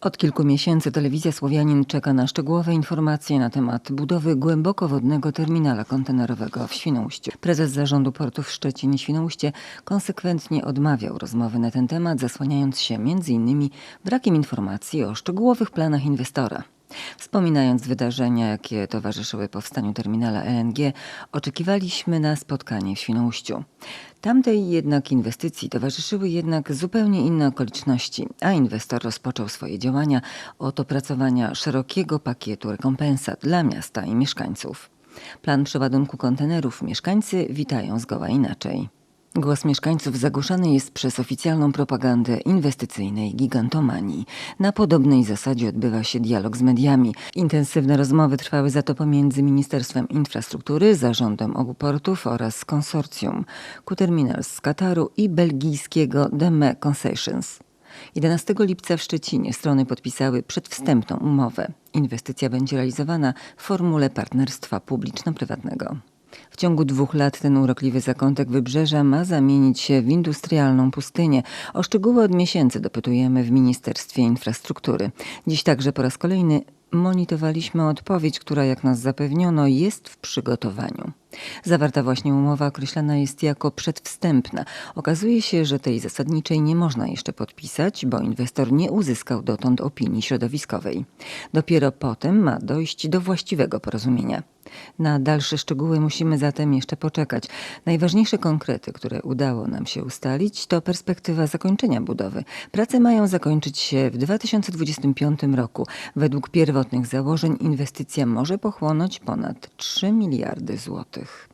Od kilku miesięcy telewizja Słowianin czeka na szczegółowe informacje na temat budowy głębokowodnego terminala kontenerowego w Świnoujściu. Prezes Zarządu Portów Szczecin i Świnoujście konsekwentnie odmawiał rozmowy na ten temat, zasłaniając się m.in. brakiem informacji o szczegółowych planach inwestora. Wspominając wydarzenia, jakie towarzyszyły powstaniu terminala LNG, oczekiwaliśmy na spotkanie w Świnoujściu. Tamtej jednak inwestycji towarzyszyły jednak zupełnie inne okoliczności, a inwestor rozpoczął swoje działania od opracowania szerokiego pakietu rekompensat dla miasta i mieszkańców. Plan przeładunku kontenerów mieszkańcy witają zgoła inaczej. Głos mieszkańców zagłuszany jest przez oficjalną propagandę inwestycyjnej gigantomanii. Na podobnej zasadzie odbywa się dialog z mediami. Intensywne rozmowy trwały za to pomiędzy Ministerstwem Infrastruktury, Zarządem obu portów oraz konsorcjum Q-Terminals z Kataru i belgijskiego DME Concessions. 11 lipca w Szczecinie strony podpisały przedwstępną umowę. Inwestycja będzie realizowana w formule partnerstwa publiczno-prywatnego. W ciągu dwóch lat ten urokliwy zakątek wybrzeża ma zamienić się w industrialną pustynię. O szczegóły od miesięcy dopytujemy w Ministerstwie Infrastruktury. Dziś także po raz kolejny monitorowaliśmy odpowiedź, która, jak nas zapewniono, jest w przygotowaniu. Zawarta właśnie umowa określana jest jako przedwstępna. Okazuje się, że tej zasadniczej nie można jeszcze podpisać, bo inwestor nie uzyskał dotąd opinii środowiskowej. Dopiero potem ma dojść do właściwego porozumienia. Na dalsze szczegóły musimy zatem jeszcze poczekać. Najważniejsze konkrety, które udało nam się ustalić, to perspektywa zakończenia budowy. Prace mają zakończyć się w 2025 roku. Według pierwotnych założeń inwestycja może pochłonąć ponad 3 miliardy złotych.